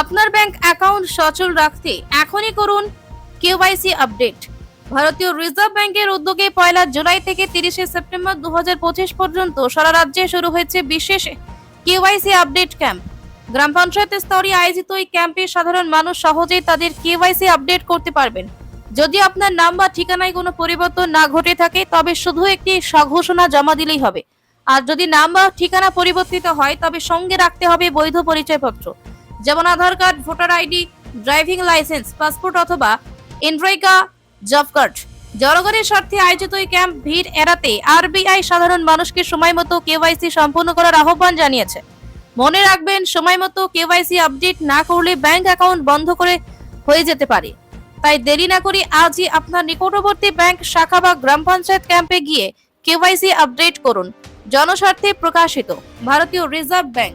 আপনার bank account সচল রাখতে এখনই করুন কেওয়াইসি আপডেট। ভারতীয় রিজার্ভ ব্যাংকের উদ্যোগে পয়লা জুলাই থেকে তিরিশে সেপ্টেম্বর দু হাজার পঁচিশ পর্যন্ত সারা রাজ্যে শুরু হয়েছে বিশেষ কেওয়াইসি আপডেট ক্যাম্প। গ্রাম পঞ্চায়েত স্তরে আয়োজিত এই ক্যাম্পে সাধারণ মানুষ সহজেই তাদের কেওয়াইসি আপডেট করতে পারবেন। যদি আপনার নাম বা ঠিকানায় কোনো পরিবর্তন না ঘটে থাকে, তবে শুধু একটি স্বঘোষণা জমা দিলেই হবে। আর যদি নাম বা ঠিকানা পরিবর্তিত হয়, তবে সঙ্গে রাখতে হবে বৈধ পরিচয়পত্র। যেমন Aadhaar card, voter ID, driving licence, passport অথবা এনড্রয়কা জব কার্ড জনগণের স্বার্থে আয়োজিত এই ক্যাম্প ভিড় এড়াতে আরবিআই সাধারণ মানুষকে সময় মতো কেওয়াইসি সম্পন্ন করার আহ্বান জানিয়েছে। মনে রাখবেন, সময় মতো কেওয়াইসি আপডেট না করলে ব্যাংক অ্যাকাউন্ট বন্ধ করে হয়ে যেতে পারে। তাই দেরি না করে আজই আপনার নিকটবর্তী ব্যাংক শাখা বা গ্রাম পঞ্চায়েত ক্যাম্পে গিয়ে কেওয়াইসি আপডেট করুন। জনস্বার্থে প্রকাশিত, ভারতীয় reserve bank.